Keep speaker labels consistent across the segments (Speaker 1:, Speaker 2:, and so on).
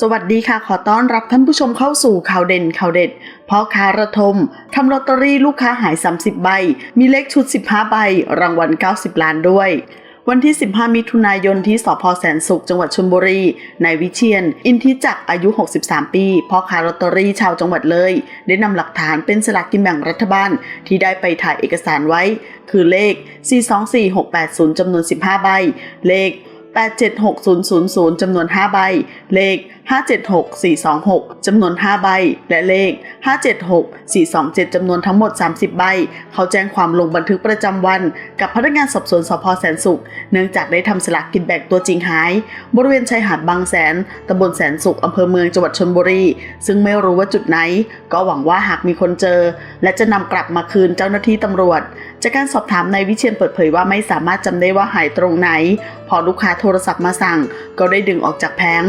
Speaker 1: สวัสดีค่ะ ขอต้อนรับท่านผู้ชมเข้าสู่ข่าวเด่นข่าวเด็ดพ่อค้าระทมทำลอตเตอรี่ลูกค้าหาย 30 ใบ มีเลขชุด 15 ใบ รางวัล 90 ล้านด้วย วันที่ 15 มิถุนายนที่สพแสนสุข จังหวัดชลบุรีนายวิเชียน อินทิจักอายุ 63 ปีพ่อค้าลอตเตอรี่ชาวจังหวัดเลย ได้นำหลักฐานเป็นสลากกินแบ่งรัฐบาล ที่ได้ไปถ่ายเอกสารไว้ คือเลข 424680จำนวน 15 ใบ เลข 876000 จำนวน 5 ใบ เลข 576426 จำนวน 5 ใบ และเลข 576427 จำนวนทั้งหมด 30 ใบ เขาแจ้งความลงบันทึกประจำวัน กับพนักงานสอบสวนสพแสนสุข เนื่องจากได้ทำสลากกินแบ่งตัวจริงหาย บริเวณชายหาดบางแสนตำบลแสนสุขอำเภอเมืองจังหวัดชลบุรี ซึ่งไม่รู้ว่าจุดไหน ก็หวังว่าหากมีคนเจอ และจะนำกลับมาคืนเจ้าหน้าที่ตำรวจ จากการสอบถามนายวิเชียนเปิดเผยว่าไม่สามารถจำได้ว่าหายตรงไหน พอลูกค้าโทรศัพท์มาสั่ง ก็ได้ดึงออกจากแผง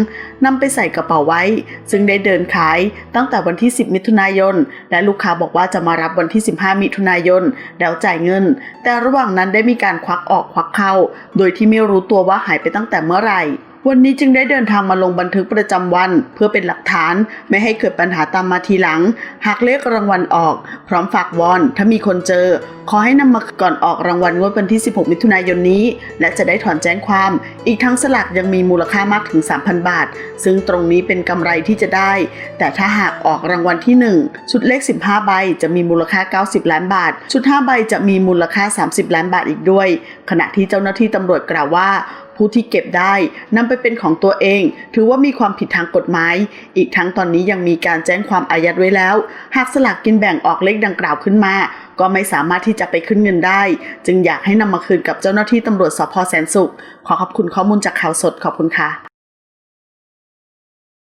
Speaker 1: นำไปใส่กระเป๋าไว้ ซึ่งได้เดินขายตั้งแต่วันที่ 10 มิถุนายน และลูกค้าบอกว่าจะมารับวันที่ 15 มิถุนายน แล้วจ่ายเงิน แต่ระหว่างนั้นได้มีการควักออกควักเข้า โดยที่ไม่รู้ตัวว่าหายไปตั้งแต่เมื่อไหร่ วันนี้จึงได้เดินทางมาลงบันทึกประจำวัน เพื่อเป็นหลักฐานไม่ให้เกิดปัญหาตามมาทีหลัง หากเลขรางวัลออก พร้อมฝากวอน ถ้ามีคนเจอ ขอให้นำมาก่อนออกรางวัลงวดวันที่ 16 มิถุนายนนี้ และจะได้ถอนแจ้งความ อีกทั้งสลากยังมีมูลค่ามากถึง 3,000 บาท ซึ่งตรงนี้เป็นกำไรที่จะได้ แต่ถ้าหากออกรางวัลที่ 1 ชุดเลข 15 ใบจะมีมูลค่า 90 ล้านบาท ชุด 5 ใบจะมีมูลค่า 30 ล้านบาทอีกด้วย ขณะที่เจ้าหน้าที่ตำรวจกล่าวว่าผู้ที่เก็บได้นำไปเป็นของตัวเอง ถือว่ามีความผิดทางกฎหมาย อีกทั้งตอนนี้ยังมีการแจ้งความอายัดไว้แล้ว หากสลากกินแบ่งออกเลขดังกล่าวขึ้นมา ก็ไม่สามารถที่จะไปขึ้นเงินได้ จึงอยากให้นำมาคืนกับเจ้าหน้าที่ตำรวจสพแสนสุข ขอขอบคุณข้อมูลจากข่าวสดขอบคุณค่ะ